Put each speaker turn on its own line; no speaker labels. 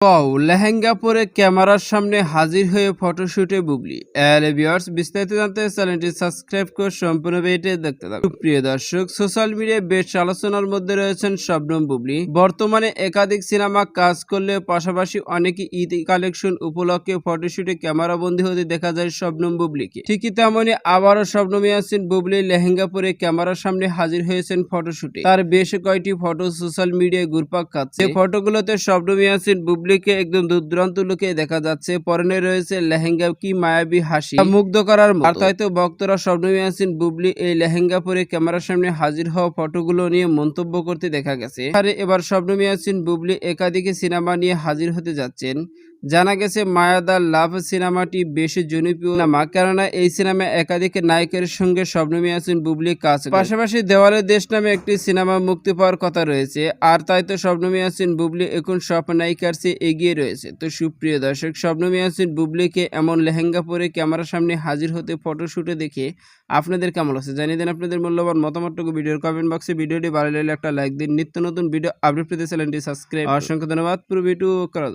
Wow lehenga পরে ক্যামেরার সামনে হাজির হয়ে ফটোশুটে বুবলি এলে ভিউয়ার্স, বিস্তারিত জানতে চ্যানেলটি সাবস্ক্রাইব করে সম্পূর্ণ ভিডিওটি দেখতে থাকুন। প্রিয় দর্শক, সোশ্যাল মিডিয়ায় বেশ আলোচনার মধ্যে রয়েছেন শবনম বুবলি বর্তমানে একাধিক সিনেমা কাজ করলে পাশাপাশি অনেকে কালেকশন উপলক্ষে ফটোশুটে ক্যামেরা বন্দী হতে দেখা যায় শবনম বুবলিকে ঠিকই তেমনই আবারও শবনম ইয়াসিন বুবলি লেহেঙ্গা পরে ক্যামেরার সামনে হাজির হয়েছেন ফটোশুটে। তার বেশ কয়েকটি ফটো সোশ্যাল মিডিয়ায় ঘুরপাক খাচ্ছে। ফটোগুলোতে শবনম ইয়াসিন বুবলিকে একদম দুর্দান্ত লোকে দেখা যাচ্ছে। পরনে রয়েছে লেহেঙ্গা কি মায়াবী হাসি। মুগ্ধ করার। আর হয়তো ভক্তরা শবনম ইয়াসিন বুবলি এই লেহেঙ্গা পরে ক্যামেরার সামনে হাজির হওয়া ফটোগুলো নিয়ে মন্তব্য করতে দেখা গেছে। আর এবার শবনম ইয়াসিন বুবলি একাধিক সিনেমা নিয়ে হাজির হতে যাচ্ছেন। জানা গেছে মায়াদার লাভ সিনেমাটি বেশ জনপ্রিয়। সিনেমা, কেননা এই সিনেমা একাধিক নায়কের সঙ্গে শবনম ইয়াসিন বুবলি কাজ পাশাপাশি দেওয়ালের দেশ নামে একটি সিনেমা মুক্তি পাওয়ার কথা রয়েছে, আর তাই তো শবনম ইয়াসিন বুবলি, এখন সব নায়িকার চেয়ে এগিয়ে রয়েছে। তো সুপ্রিয় দর্শক শবনম ইয়াসিন বুবলিকে এমন লেহেঙ্গা পরে ক্যামেরার সামনে হাজির হতে ফটোশুটে দেখে আপনাদের কেমন লাগছে? জানিয়ে দেন আপনাদের মূল্যবান মতামতটুকু ভিডিওর কমেন্ট বক্সে ভিডিওটি ভালো লাগলে একটা লাইক দিন। নিত্য নতুন ভিডিও আপডেট পেতে চ্যানেলটি সাবস্ক্রাইব অসংখ্য ধন্যবাদ। পুরো ভিডিও করা।